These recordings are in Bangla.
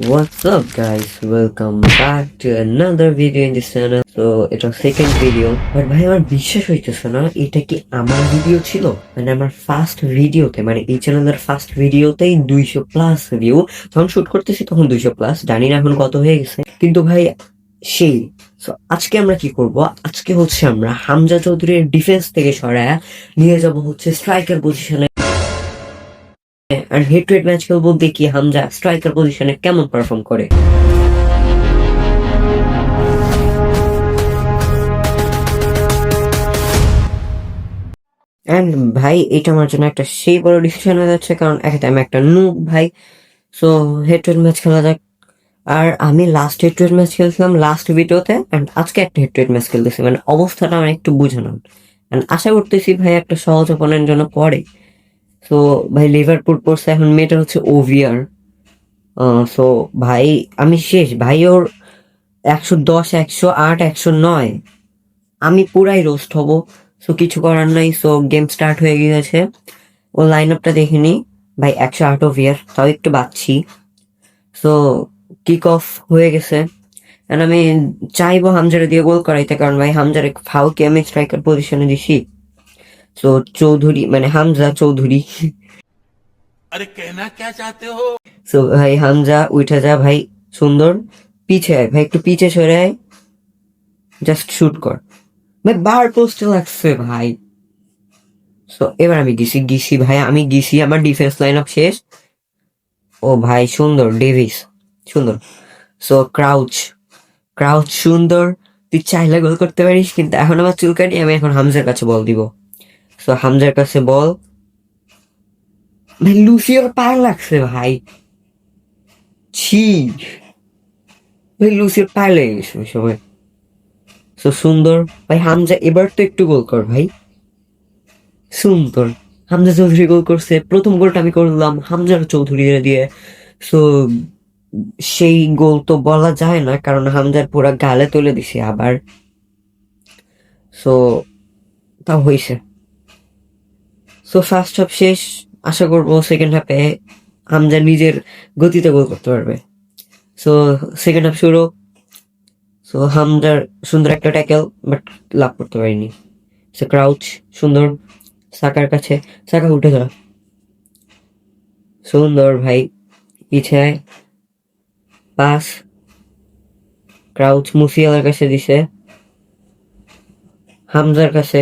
What's up guys? Welcome back to another video in this channel. So এটা সেকেন্ড ভিডিও বাট ভাই আমার বিশ্বাস হইতেছে না এটা কি আমার ভিডিও ছিল? মানে আমার ফার্স্ট ভিডিওতে মানে এই চ্যানেলের ফার্স্ট ভিডিওতেই দুইশো প্লাস ভিউ যখন শুট করতেছি তখন দুইশো প্লাস জানি না এখন কত হয়ে গেছে। কিন্তু ভাই সেই। So, আজকে আমরা কি করব? আজকে হচ্ছে আমরা হামজা চৌধুরীর ডিফেন্স থেকে সরায়া নিয়ে যাব হচ্ছে স্ট্রাইকার পজিশনে আর হেড টু হেড ম্যাচ খেলব দেখি হামজা স্ট্রাইকার পজিশনে কেমন পারফর্ম করে? অ্যান্ড ভাই, এটা আমার জন্য একটা সেই বড় ডিসিশন হয়ে যাচ্ছে, কারণ একে আমি একটা নুব ভাই। So head to head match খেলা যাক। আর আমি last head to head match খেলছিলাম লাস্ট ভিডিওতে অ্যান্ড আজকে একটা হেড টু হেড ম্যাচ খেলতেছি। মানে অবস্থাটা আমার একটু বুঝানো অ্যান্ড আশা করতেছি ভাই, একটা সহজ অপোনেন্ট জন্য পড়ে। সো ভাই লিভারপুল পড়ছে এখন মেয়েটা হচ্ছে ওভিয়ার সো ভাই, আমি শেষ। ভাই ওর একশো দশ, একশো আট, একশো নয়। আমি পুরাই রোস্ট হব। সো কিছু করার নাই। সো গেম স্টার্ট হয়ে গিয়েছে। ও লাইন আপটা দেখিনি ভাই, একশো আট ওভিয়ার তাও একটু বাচ্ছি সো কিক অফ হয়ে গেছে। আমি চাইব হামজারে দিয়ে গোল করাইতে। কারণ ভাই, হামজারে ফাউকে আমি স্ট্রাইকার পজিশনে দিছি। তো চৌধুরী মানে হামজা চৌধুরী আরে কেনা কে হো সো ভাই হামজা উঠা যা ভাই সুন্দর পিছে আয় ভাই একটু পিছে সরে আয় জাস্ট শুট কর ভাই বার পোস্টে লাগছে ভাই। সো এবার আমি গিসি গিসি ভাই আমি গিসি আমার ডিফেন্স লাইন আপ শেষ। ও ভাই সুন্দর ডেভিস সুন্দর। সো ক্রাউচ ক্রাউচ সুন্দর। তুই চাইলে গোল করতে পারিস কিন্তু এখন আমার চুলকানি আমি এখন হামজার কাছে বল দিব। সো হামজার কাছে বল ভাই লুসিওর পায়ে লাগছে ভাই ছি ভাই লুসির পায়ে লেগে গেছে সময় তো সুন্দর ভাই হামজা এবার তো একটু গোল কর ভাই সুন্দর হামজা চৌধুরী গোল করছে প্রথম গোলটা আমি করলাম। হামজার চৌধুরী দিয়ে। সো সেই গোল তো বলা যায় না, কারণ হামজার পুরা গালে তুলে দিছে আবার। সো তা হয়েছে সো ফার্স্ট হাফ শেষ, আশা করব সেকেন্ড হাফে হামজা নিজের গতিতে গোল করতে পারবে। সো সেকেন্ড হাফ শুরু। সো হামজার সুন্দর একটা ট্যাকেল বাট লাভ করতে পারিনি। সে ক্রাউচ সুন্দর। সাকার কাছে, সাকা উঠে যা সুন্দর ভাই পিছে পাস ক্রাউচ মুসিয়ালার কাছে দিছে। হামজার কাছে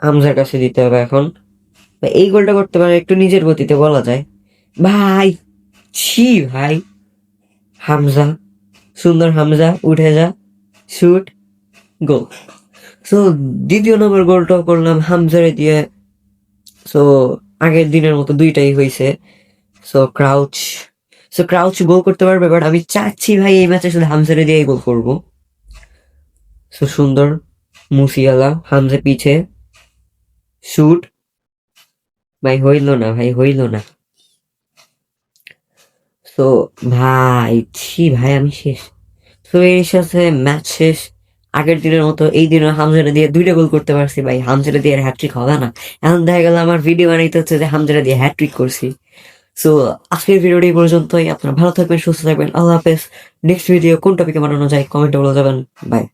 হামজার কাছে দিতে হবে এখন। ভাই, এই গোলটা করতে পারে একটু নিজের গতিতে বলা যায়। ভাই ছি ভাই। হামজা সুন্দর হামজা উঠে যা শুট গোল সো দ্বিতীয় নম্বর গোলটাও করলাম হামজারে দিয়ে। সো আগের দিনের মতো দুইটাই হয়েছে so Crouch so Crouch goal করতে পারবে বাট আমি চাচ্ছি ভাই এই ম্যাচে শুধু হামজারে দিয়েই গোল করব। সো সুন্দর মুসিয়ালা হামজা পিছে। শুট ভাই, হইল না ভাই, হইল না। তো ভাই, ছি ভাই, আমি শেষ। তো এর সাথে ম্যাচ শেষ। আগের দিনের মতো এই দিনও হামজারা দিয়ে দুইটা গোল করতে পারছি ভাই। হামজারা দিয়ে হ্যাট্রিক হবে না। এখন দেখা গেল আমার ভিডিও বানাইতে হচ্ছে যে হামজারা দিয়ে হ্যাট্রিক করছি। সো আজকের ভিডিওটি এই পর্যন্তই। আপনারা ভালো থাকবেন, সুস্থ থাকবেন। আল্লাহ হাফেজ। নেক্সট ভিডিও কোন টপিকে বানানো যায় কমেন্টে বলে যাবেন। বাই